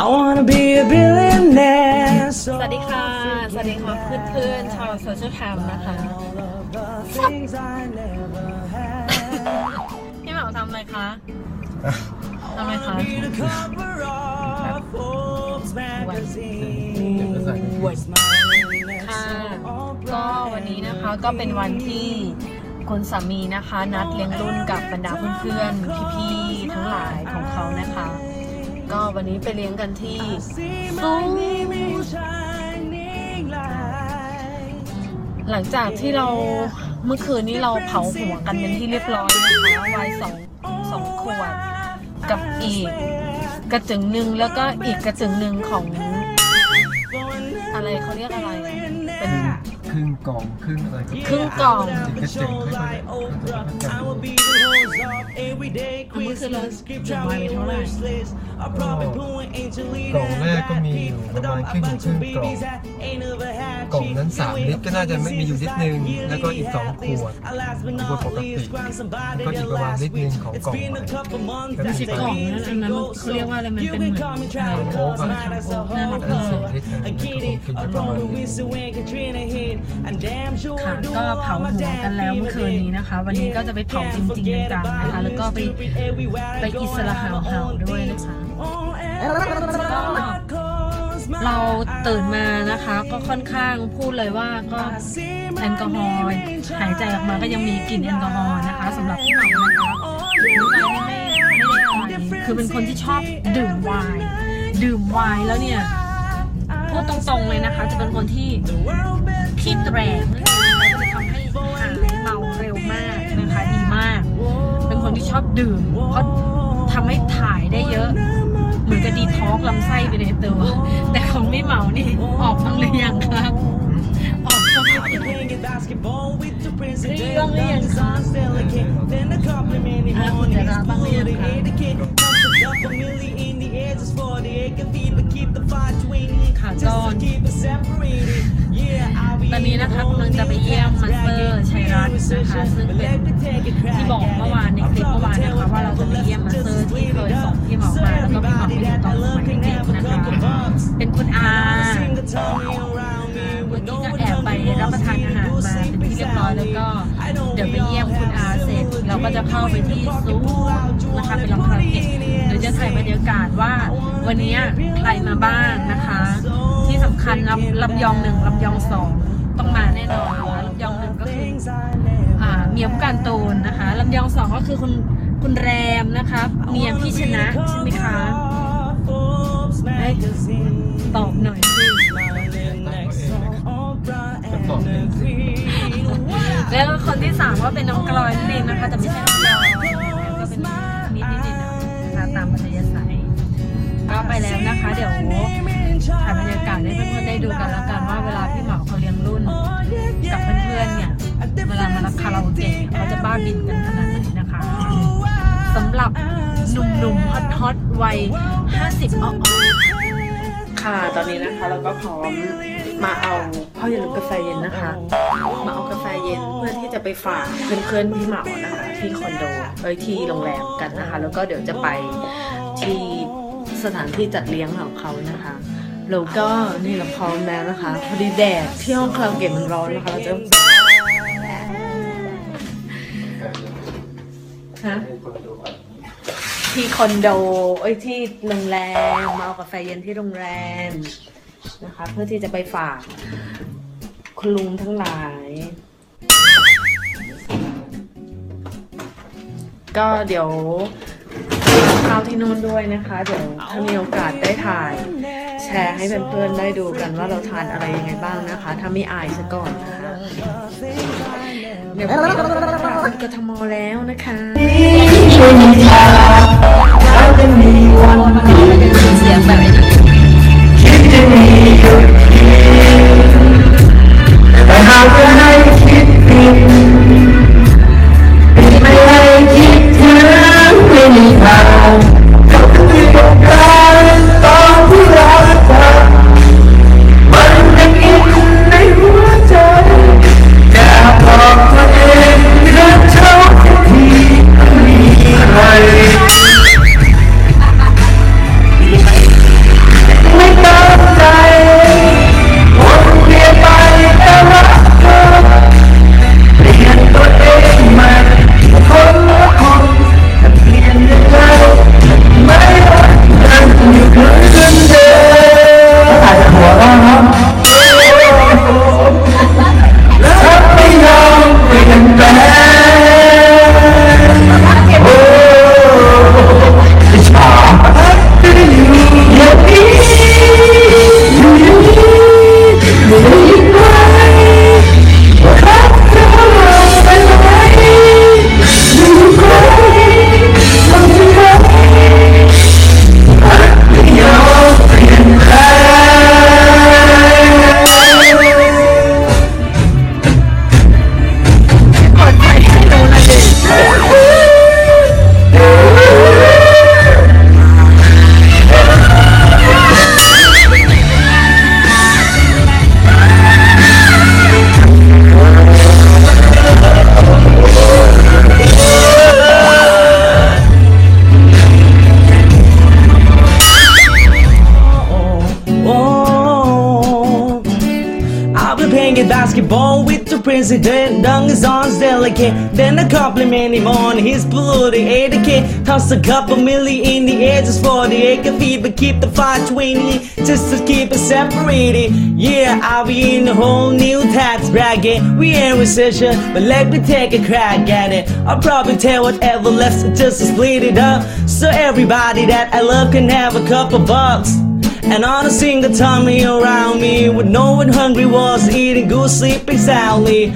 I wanna be a billionaire สวัสดีค่ะ สวัสดีค่ะเพื่อนๆชาวโซเชียลแคมนะคะพี่เหมาทำอะไรคะทำอะไรคะค่ะก็วันนี้นะคะก็เป็นวันที่คุณสามีนะคะ นัดเลี้ยงรุ่นกับบรรดาเพื่อนๆพี่ๆทั้งหลายของเขานะคะ ก็วันนี้ไปเลี้ยงกันที่ซูหลังจากที่เราเมื่อคืนนี้เราเผาหัวกันเป็นที่เรียบร้อยนะคะไวน์สองสองขวดกับอีกกระจึงหนึ่งแล้วก็อีกกระจึงหนึ่งของ อะไรเขาเรียกอะไรอะเป็นค รึ่งกล่องครึ่งอะไรก็ครึ่งกล่อง จิกกระเจิงค่อยๆค่อยๆกันดูอันนี้คือเราจุดไว้เท่าไหร่กล่องแรกก็มีอยู่ประมาณครึ่งถึงครึ่งกล่อง กล่องนั้นสามลิตรก็น่าจะไม่มีอยู่ลิตรหนึ่งแล้วก็อีกสองขวดขวดปกติแล้วก็อีกประมาณลิตรหนึ่งของกล่องใหม่ก็ไม่คืใช่อกล่องนะอันนั้นเขาเรียกว่าอะไรมันเป็นเหมือนอะไรโค้กอะน่ารักอันเลสี่ยลิตรนะมันก็คงกินอยู่ประมาณลิตรหนึ่งค่ะก็เผาหัวกันแล้วเมื่อคืนนี้นะคะ วันนี้ก็จะไปเผาจริงๆจังๆนะคะแล้วก็ไปไปอิสระหาวหาวด้วยนะคะก็ เราตื่นมานะคะก็ค่อนข้างพูดเลยว่าก็แอลกอฮอล์หายใจออกมาก็ยังมีกลิ่นแอลกอฮอล์นะคะสำหรับพี่หมานะคะน้องกายไม่ไม่ไม่ได้อะไรคือเป็นคนที่ชอบดื่มไวน์ดื่มไวน์แล้วเนี่ยพูดตรงๆเลยนะคะ จะเป็นคนที่ขี้แตรกนั่นเองนะคะจะทำให้หายเมาเร็วมากนะคะดีมาก เป็นคนที่ชอบดื่มเพราะทำให้ถ่ายได้เยอะ เหมือนกับดีท็อกซ์ลำไส้ไปในตัว แต่ของไม่เมานี่ ออกบ้างหรือยังคะออกบ้างหรือยังเรื่องหรือยังคะอะคุณจะรับบ้างหรือยังคะค่ะก็ตอนนี้นะคะกำลังจะไปเยี่ยมมาสเตอร์ชัยรัตน์นะคะ ซึ่งเป็นที่บอกเมื่อวานในคลิปเมื่อวานนะคะว่า ก็จะเข้าไปที่ซูนะคะไปลองคาราโอเกะเดี๋ยวจะถ่ายบรรยากาศว่าวันนี้ใครมาบ้างนะคะ ที่สำคัญลำลำยองหนึ่งลำยองสองต้องมาแน่นอนนะคะลำยองหนึ่งก็คืออ่าเมียผู้การตูนนะคะลำยองสองก็คือคุณคุณแรมนะคะเมียพี่ชนะใช่ไหมคะเอ้ยตอบหน่อยสิจะบอกเลย แล้วคนที่สามก็เป็นน้องกลอยนั่นเองนะคะ แต่ไม่ใช่น้องกลอยก็เป็นนิดนิดนิดนะคะตามปัจจัยสัยก็ไปแล้วนะคะ เดี๋ยวถ่ายบรรยากาศให้เพื่อนๆได้ดูกันแล้วกันว่าเวลาพี่เหมาเขาเลี้ยงรุ่นกับเพื่อนๆเนี่ยเวลามารับคาราโอเกะเนี่ยเขาจะบ้าบินกันขนาดไหนนะคะสำหรับหนุ่มๆฮอตๆวัย50อ้อค่ะ ตอนนี้นะคะเราก็พร้อม มาเอาพ่ออย่าลืมกาแฟเย็นนะคะ มาเอากาแฟเย็นเพื่อที่จะไปฝากเพื่อนๆพี่เหมานะคะที่คอนโดเอ้ยที่โรงแรมกันนะคะ แล้วก็เดี๋ยวจะไปที่สถานที่จัดเลี้ยงของเขานะคะแล้วก็นี่เราพร้อมแล้วนะคะพอดีแดดที่ห้องคาราโอเกะมันร้อนนะคะเราจะฮะที่คอนโดเอ้ยที่โรงแรมมาเอากาแฟเย็นที่โรงแรม นะคะ เพื่อที่จะไปฝากคุณลุงทั้งหลาย ก็เดี๋ยวเข้าที่นู่นด้วยนะคะ เดี๋ยวถ้ามีโอกาสได้ถ่ายแชร์ให้เพื่อนๆได้ดูกันว่าเราทานอะไรยังไงบ้างนะคะ ถ้าไม่อายซะก่อนนะคะเดี๋ยวพรุ่งนี้เรากลับกทมแล้วนะคะ the president. Dunk his arms delicate. Then I compliment him on his polluted etiquette. Toss a couple milli in the air just for the acre but keep the 520 just to keep it separated. Yeah, I'll be in a whole new tax bracket. We in recession, but let me take a crack at it. I'll probably tell whatever left just to split it up. So everybody that I love can have a couple bucks. And on a single tummy around me, with no one hungry was eating good, sleeping soundly.